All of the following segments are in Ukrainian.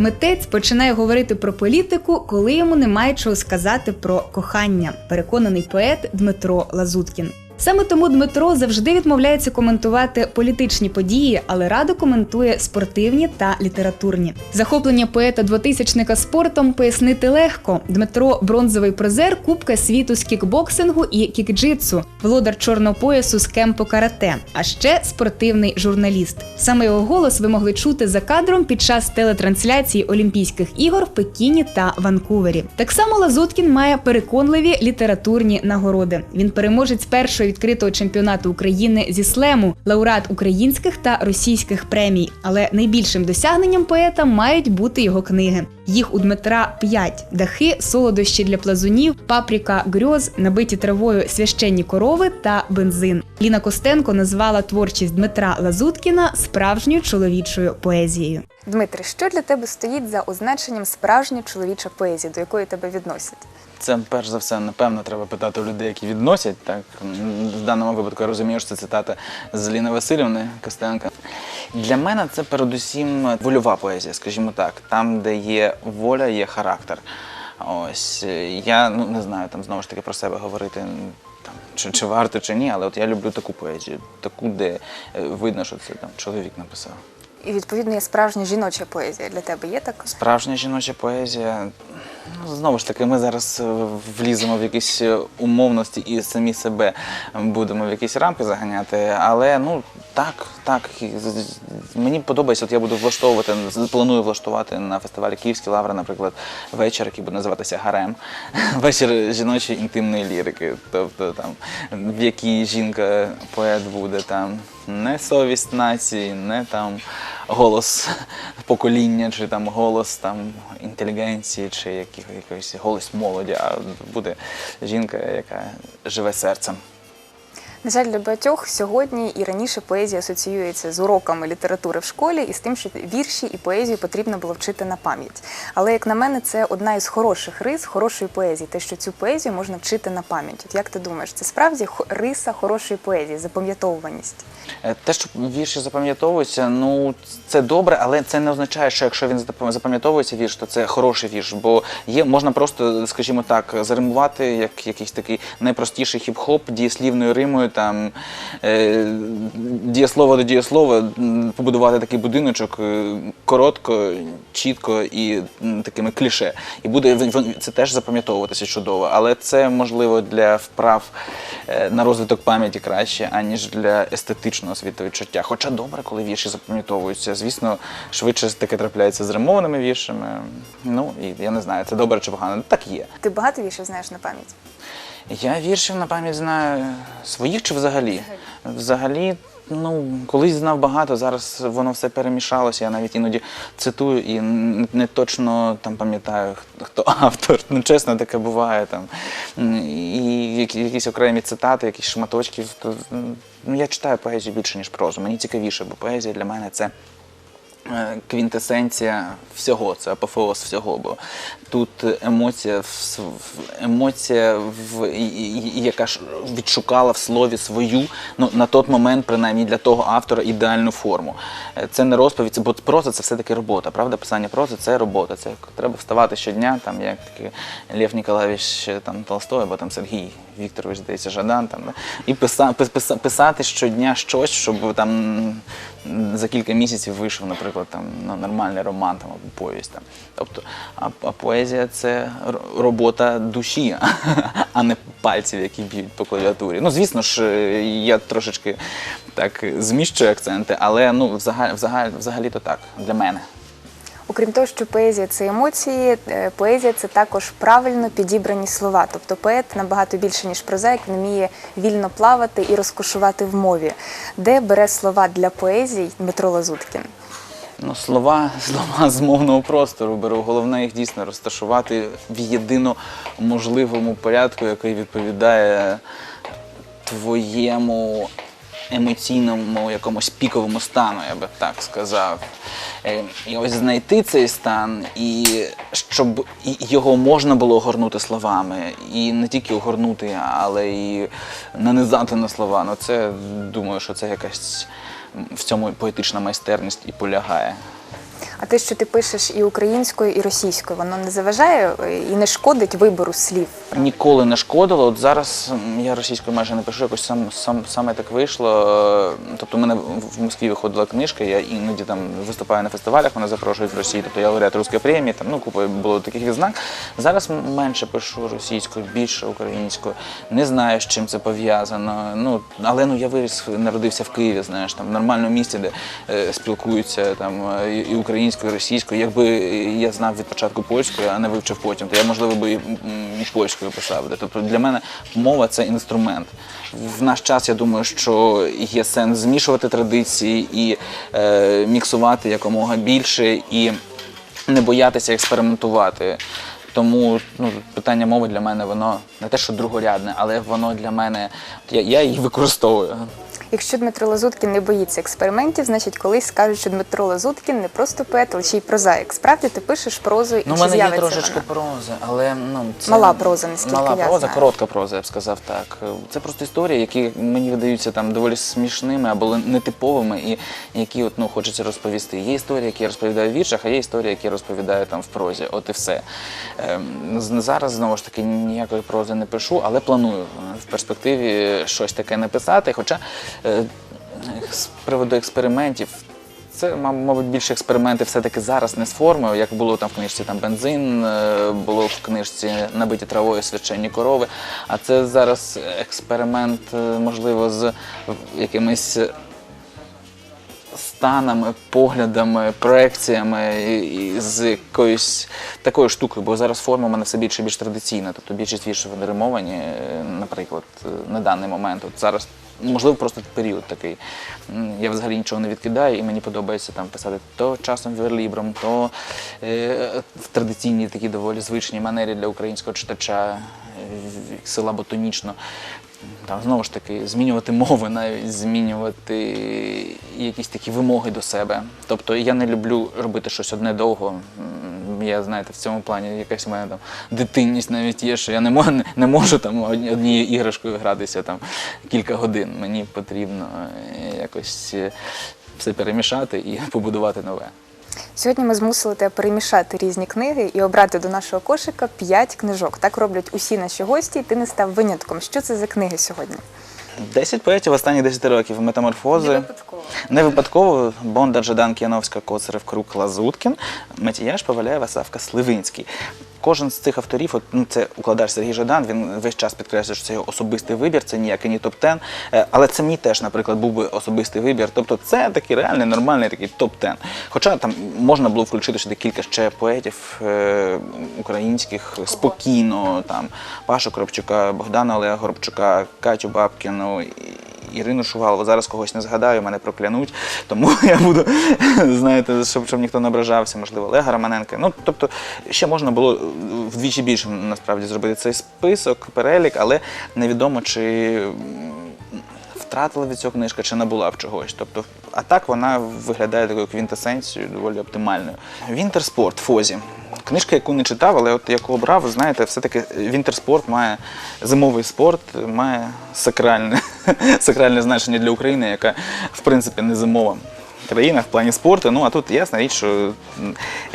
Митець починає говорити про політику, коли йому немає чого сказати про кохання, переконаний поет Дмитро Лазуткін. Саме тому Дмитро завжди відмовляється коментувати політичні події, але радо коментує спортивні та літературні. Захоплення поета двотисячника спортом пояснити легко. Дмитро бронзовий призер Кубка світу з кікбоксингу і кікджитсу, володар чорного поясу з кемпо карате, а ще спортивний журналіст. Саме його голос ви могли чути за кадром під час телетрансляції Олімпійських ігор в Пекіні та Ванкувері. Так само Лазуткін має переконливі літературні нагороди. Він переможець першого відкритого чемпіонату України зі слему, лауреат українських та російських премій. Але найбільшим досягненням поета мають бути його книги. Їх у Дмитра п'ять: дахи, солодощі для плазунів, паприка, грьоз, набиті травою священні корови та бензин. Ліна Костенко назвала творчість Дмитра Лазуткіна справжньою чоловічою поезією. Дмитре, що для тебе стоїть за означенням справжня чоловіча поезія, до якої тебе відносять? Це перш за все, напевно, треба питати у людей, які відносять. Так в даному випадку я розумію, що це цитата з Ліни Васильівни Костенка. Для мене це передусім вольова поезія, скажімо так, там, де є воля, є характер. Ось я ну не знаю, там знову ж таки про себе говорити. Там, чи, чи варто, чи ні, але от я люблю таку поезію, таку, де е, видно, що це там чоловік написав. І відповідно є справжня жіноча поезія. Для тебе є така? Справжня жіноча поезія. Ну, знову ж таки, ми зараз е, вліземо в якісь е, умовності і самі себе будемо в якісь рамки заганяти. Але ну так, так. Мені подобається, от я буду влаштовувати, планую влаштувати на фестивалі Київські лаври, наприклад, вечір, який буде називатися Гарем. Вечір жіночої інтимної лірики. Тобто там, в якій жінка поет буде там не совість нації, не там голос покоління, чи там голос там інтелігенції, чи якийсь голос молоді, а буде жінка, яка живе серцем. На жаль, для багатьох сьогодні і раніше поезія асоціюється з уроками літератури в школі і з тим, що вірші і поезію потрібно було вчити на пам'ять. Але як на мене, це одна із хороших рис хорошої поезії, те, що цю поезію можна вчити на пам'ять. От як ти думаєш, це справді риса хорошої поезії, запам'ятовуваність? Е, Те, що вірші запам'ятовуються, ну це добре, але це не означає, що якщо він запам'ятовується вірш, то це хороший вірш. Бо є можна просто, скажімо так, заримувати як якийсь такий найпростіший хіп-хоп дієслівною римою, там е, дієслово до дієслова, побудувати такий будиночок е, коротко, чітко і такими кліше. І буде це теж запам'ятовуватися чудово. Але це можливо для вправ е, на розвиток пам'яті краще, аніж для естетичного світовідчуття. Хоча добре, коли вірші запам'ятовуються. Звісно, швидше таке трапляється з римованими віршами. Ну і я не знаю, це добре чи погано. Так є. Ти багато віршів знаєш на пам'ять? Я віршів на пам'ять знаю своїх чи взагалі? Взагалі, ну, колись знав багато, зараз воно все перемішалося. Я навіть іноді цитую і не точно там пам'ятаю, хто автор. Ну, чесно, таке буває там. І якісь окремі цитати, якісь шматочки. То, ну, я читаю поезію більше, ніж прозу. Мені цікавіше, бо поезія для мене це квінтесенція всього, це апофеоз всього. Бо тут емоція, емоція, в, яка відшукала в слові свою, ну на той момент, принаймні для того автора, ідеальну форму. Е, Це не розповідь, це- бо проза це все-таки робота. Правда, писання прози це робота. Це треба вставати щодня, там як Лев Ніколаєвич е, там Толстой, або там Сергій Вікторович, здається, Жадан, там і писа, пис- писа- писати щодня щось, щоб там за кілька місяців вийшов, наприклад, там ну, нормальний роман там або повість. Там. Тобто, а, а поезія це робота душі, а не пальців, які б'ють по клавіатурі. Ну, звісно ж, я трошечки так зміщую акценти, але ну, взагалі, взагалі, взагалі то так для мене. Окрім того, що поезія це емоції, е, поезія це також правильно підібрані слова. Тобто поет набагато більше, ніж прозаїк, він вміє вільно плавати і розкошувати в мові. Де бере слова для поезій Дмитро Лазуткін? Ну, слова, слова з мовного простору беру. Головне їх дійсно розташувати в єдино можливому порядку, який відповідає твоєму емоційному якомусь піковому стану, я би так сказав. Е, І ось знайти цей стан, і щоб його можна було огорнути словами, і не тільки огорнути, але і нанизати на слова. Ну це думаю, що це якась в цьому поетична майстерність і полягає. А те, що ти пишеш і українською, і російською, воно не заважає е, і не шкодить вибору слів. Ніколи не шкодило. От зараз я російською майже не пишу, якось сам, сам саме так вийшло. Е, Тобто, у мене в в Москві виходила книжка, я іноді там виступаю на фестивалях, мене запрошують в Росію. Тобто я лауреат руської премії, там ну купа було таких відзнак. Зараз менше пишу російською, більше українською. Не знаю, з чим це пов'язано. Ну але ну я виріс, народився в Києві, знаєш, там в нормальному місті, де е, спілкуються там е, і і українською, російською. Якби я знав від початку польською, а не вивчив потім, то я можливо би і, польською писав. Тобто для мене мова це інструмент. В наш час я думаю, що є сенс змішувати традиції і е, міксувати якомога більше і не боятися експериментувати. Тому ну, питання мови для мене воно не те, що другорядне, але воно для мене я, я її використовую. Якщо Дмитро Лазуткін не боїться експериментів, значить колись скажуть, що Дмитро Лазуткін не просто поет, але ще й прозаїк. Справді ти пишеш прозу і Ну, в чи мене є з'явиться трошечки вона? прози, але ну це Мала проза, наскільки мала я проза, знаю. коротка проза, я б сказав так. Це просто історії, які мені видаються там доволі смішними або нетиповими, і які от ну хочеться розповісти. Є історії, які я розповідаю в віршах, а є історії, які я розповідаю там в прозі. От і все. Ем, з- зараз знову ж таки ніякої прози не пишу, але планую е, в перспективі щось таке написати. Хоча з приводу експериментів. Це, мабуть, більше експерименти все-таки зараз не з формою, як було там в книжці там бензин, е, було в книжці набиті травою священні корови. А це зараз експеримент, е, можливо, з якимись станами, поглядами, проекціями і, з якоюсь такою штукою, бо зараз форма у мене все більше більш традиційна. Тобто більшість віршів е, наприклад, е, на даний момент. От зараз, можливо, просто період такий. Я взагалі нічого не відкидаю, і мені подобається там писати то часом верлібром, то е, в традиційній такій доволі звичній манері для українського читача, е, села ботанічно. Там знову ж таки змінювати мови, навіть змінювати якісь такі вимоги до себе. Тобто я не люблю робити щось одне довго. Я знаєте, в цьому плані якась у мене там дитинність навіть є, що я не можу, не можу там однією іграшкою гратися там кілька годин. Мені потрібно е, якось е, все перемішати і побудувати нове. Сьогодні ми змусили тебе перемішати різні книги і обрати до нашого кошика п'ять книжок. Так роблять усі наші гості, і ти не став винятком. Що це за книги сьогодні? Десять поетів останніх 10 років метаморфози. випадково. Не випадково Бондар, Жадан, Кіановська, Коцарев, Крук, Лазуткін, Матіяш, Паваляєва, Савка, Сливинський. Кожен з цих авторів, от, ну, це укладач Сергій Жадан, він весь час підкреслює, що це його особистий вибір, це ніякий не топ-10. Е, Але це мій теж, наприклад, був би особистий вибір. Тобто це такий реальний, нормальний такий топ-10. Хоча там можна було включити сюди кілька ще поетів е, українських спокійно, там Пашу Коробчука, Богдана Олега Горобчука, Катю Бабкіну. Ірину Шувалову, зараз когось не згадаю, мене проклянуть, тому я буду, знаєте, щоб, щоб ніхто не ображався, можливо, Олега Романенка. Ну, тобто, ще можна було вдвічі більше насправді зробити цей список, перелік, але невідомо, чи втратила від цього книжка, чи набула б чогось. Тобто, а так вона виглядає такою квінтесенцією, доволі оптимальною. Вінтерспорт Фозі. Книжка, яку не читав, але от яку обрав, знаєте, все-таки вінтерспорт має зимовий спорт, має сакральне, сакральне значення для України, яка в принципі не зимова. Країна в плані спорту. Ну а тут ясна річ, що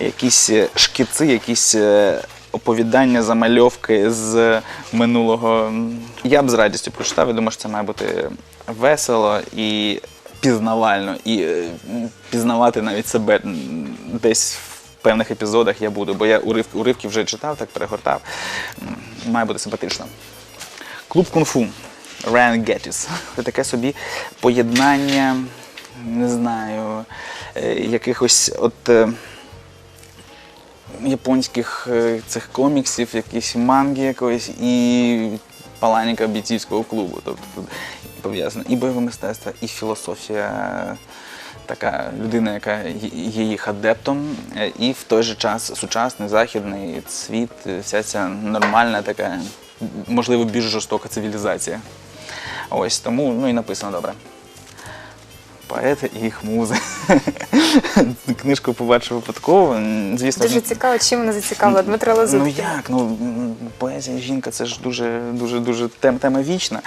якісь е, шкіци, якісь е, оповідання, замальовки з минулого. Я б з радістю прочитав. Я думаю, що це має бути весело і пізнавально, і е, пізнавати навіть себе десь в певних епізодах я буду, бо я уривки, уривки вже читав, так перегортав. Має бути симпатично. Клуб кунг-фу. Райан Геттіс. Це таке собі поєднання, не знаю, е, якихось от. е, Японських е, цих коміксів, якісь манги якоїсь і паланіка бійцівського клубу. Тобто пов'язано і бойове мистецтво, і філософія, така людина, яка є- їх адептом, і в той же час сучасний західний світ, е, вся ця нормальна така, можливо, більш жорстока цивілізація. Ось тому ну і написано добре. Поети і їх музи. Книжку побачив випадково. Звісно, Дуже цікаво, чим вона зацікавила Дмитра Лазуткіна. Ну як? Ну поезія жінка це ж дуже дуже дуже тем, тема вічна.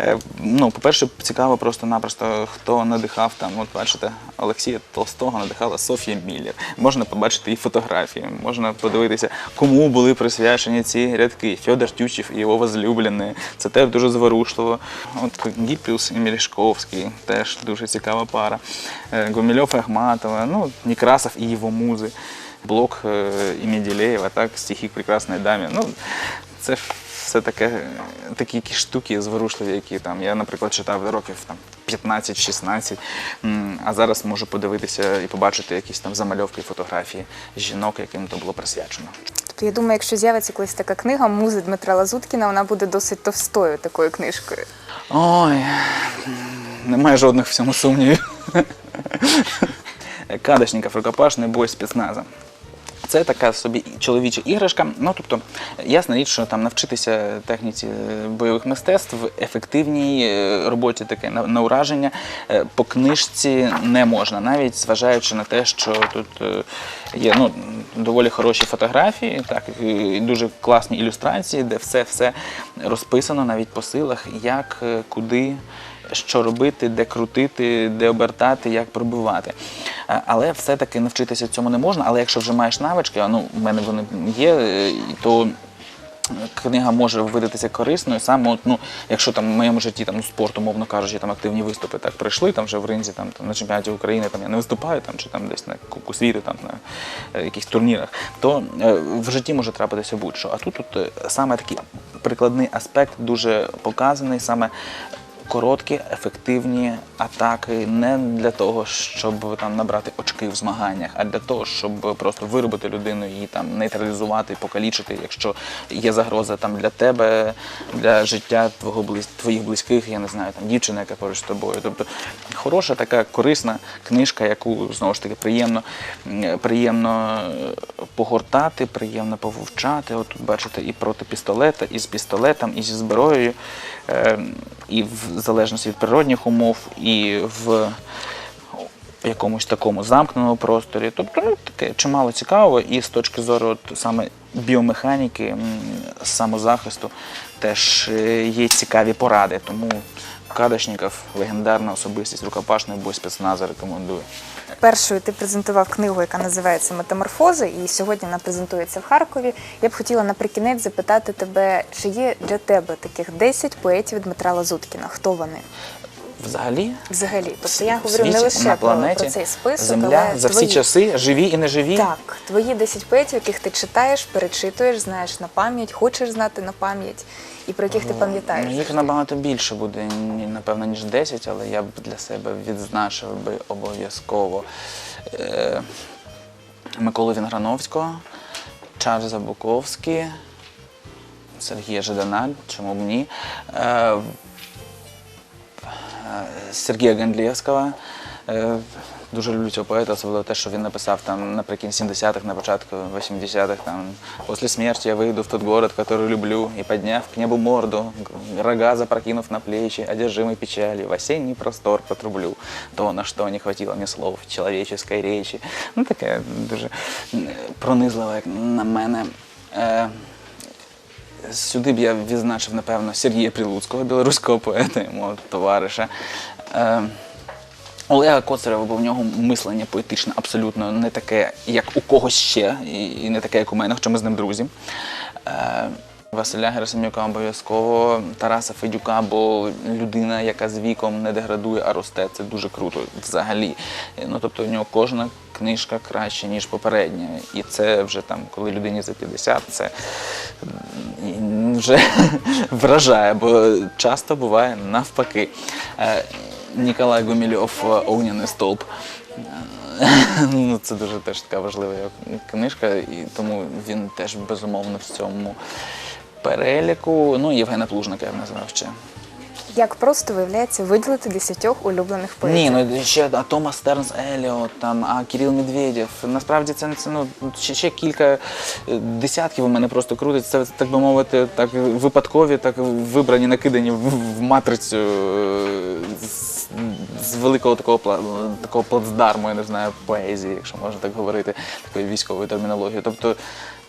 Е, ну, по-перше, цікаво просто-напросто, хто надихав там. От бачите, Олексія Толстого надихала Софія Міллер. Можна побачити і фотографії, можна подивитися, кому були присвячені ці рядки. Фьодор Тютчев і його возлюблений. Це теж дуже зворушливо. От Гіппіус і Мілішковський теж дуже цікава пара. Е, Гумільов і Ахматова, ну, Некрасов і його музи. Блок е, і Меділеєва, так, стихи к прекрасної дамі. Ну, це все таке, е, такі якісь штуки зворушливі, які там. Я, наприклад, читав років там 15-16, а зараз можу подивитися і побачити якісь там замальовки фотографії жінок, яким то було присвячено. Тобто я думаю, якщо з'явиться колись така книга Музи Дмитра Лазуткіна, вона буде досить товстою такою книжкою. Ой, немає жодних в цьому сумнівів. Кадочников рукопашний бой спецназа. Це така собі чоловіча іграшка. Ну тобто, ясна річ, що там навчитися техніці е, бойових мистецтв в ефективній е, роботі таке на, ураження е, по книжці не можна, навіть зважаючи на те, що тут є ну, доволі хороші фотографії, так і дуже класні ілюстрації, де все все розписано навіть по силах, як, куди що робити, де крутити, де обертати, як пробивати. Е, Але все-таки навчитися цьому не можна. Але якщо вже маєш навички, а ну, в мене вони є, е, то книга може видатися корисною. Саме, от, ну, якщо там в моєму житті там, ну, спорту, мовно кажучи, там активні виступи так прийшли там вже в ринзі, там, там, на чемпіонаті України там, я не виступаю, там, чи там десь на Кубку світу, там, на е, якихось турнірах, то е, в житті може трапитися будь-що. А тут, е, саме такий прикладний аспект дуже показаний, саме короткі, ефективні атаки не для того, щоб там набрати очки в змаганнях, а для того, щоб просто виробити людину і там нейтралізувати, покалічити, якщо є загроза там для тебе, для життя твого твоїх близьких, я не знаю, там дівчина, яка поруч з тобою. Тобто хороша така корисна книжка, яку знову ж таки приємно, приємно е, погортати, приємно повивчати. От тут бачите, і проти пістолета, і з пістолетом, і зі зброєю, і в залежності від природних умов, і в якомусь такому замкненому просторі. Тобто ну, таке чимало цікавого, і з точки зору от, саме біомеханіки, самозахисту, теж е, є цікаві поради. Тому Кадочников, легендарна особистість рукопашний бой спецназа рекомендую. Першою ти презентував книгу, яка називається Метаморфози, і сьогодні вона презентується в Харкові. Я б хотіла наприкінець запитати тебе, чи є для тебе таких 10 поетів Дмитра Лазуткіна? Хто вони Взагалі, взагалі? Тобто я говорю не лише на про, планеті, про цей список, Земля але за всі твої. часи, живі і неживі. Так, твої 10 поетів, яких ти читаєш, перечитуєш, знаєш на пам'ять, хочеш знати на пам'ять, і про яких ти пам'ятаєш. Ну, їх набагато більше буде, ні- напевно, ніж 10, але я б для себе відзначив би обов'язково е, Миколу Вінграновського, Чарльза Буковський, Сергія Жадана, чому б ні, е, Сергія Гендлєвського. Е, Дуже люблю цього поета, особливо те, що він написав там наприкінці 70-х, на початку 80-х. Там «После смерти я выйду в тот город, который люблю, и подняв к небу морду, рога запрокинув на плечи, одержимый печалью, в осенний простор потрублю. То, на что не хватило мне слов человеческой речи. Ну, таке дуже м, пронизливе, як на мене. Сюди б я відзначив, напевно, Сергія Прилуцького, білоруського поета, і мого товариша. Е, Олега Коцарева, бо в нього мислення поетичне абсолютно не таке, як у когось ще, і не таке, як у мене, хоча ми з ним друзі. Е, Василя Герасимюка обов'язково, Тараса Федюка, бо людина, яка з віком не деградує, а росте, це дуже круто взагалі. Е, Ну, тобто у нього кожна книжка краще, ніж попередня. І це вже там, коли людині за 50, це вже вражає, бо часто буває навпаки. Е, Ніколай Гумільов Огняний стовп. Е, Ну, це дуже теж така важлива книжка, і тому він теж безумовно в цьому переліку. Ну, Євгена Плужника я б назвав ще. Як просто виявляється виділити десятьох улюблених поетів? Ні, ну ще а Томас Стернс Еліот, там, а Кирил Медведєв. Насправді це, це ну, ще, ще кілька е, десятків у мене просто крутиться. Це, так би мовити, так випадкові, так вибрані, накидані в, в матрицю е, з, з великого такого, такого плацдарму, я не знаю, поезії, якщо можна так говорити, такої військової термінології. Тобто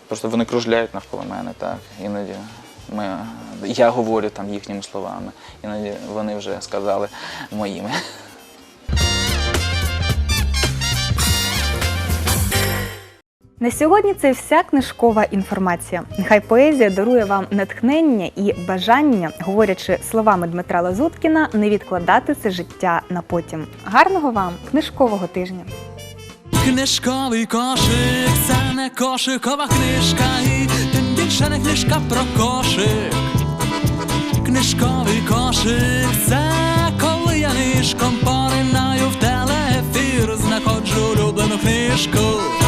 просто вони кружляють навколо мене, так. Іноді ми, я говорю там їхніми словами, іноді вони вже сказали моїми. На сьогодні це вся книжкова інформація. Нехай поезія дарує вам натхнення і бажання, говорячи словами Дмитра Лазуткіна, не відкладати це життя на потім. Гарного вам книжкового тижня! Книжковий кошик, це не кошикова книжка, і ще не книжка про кошик, книжковий кошик, це коли я нишком поринаю в телеефір, знаходжу улюблену книжку.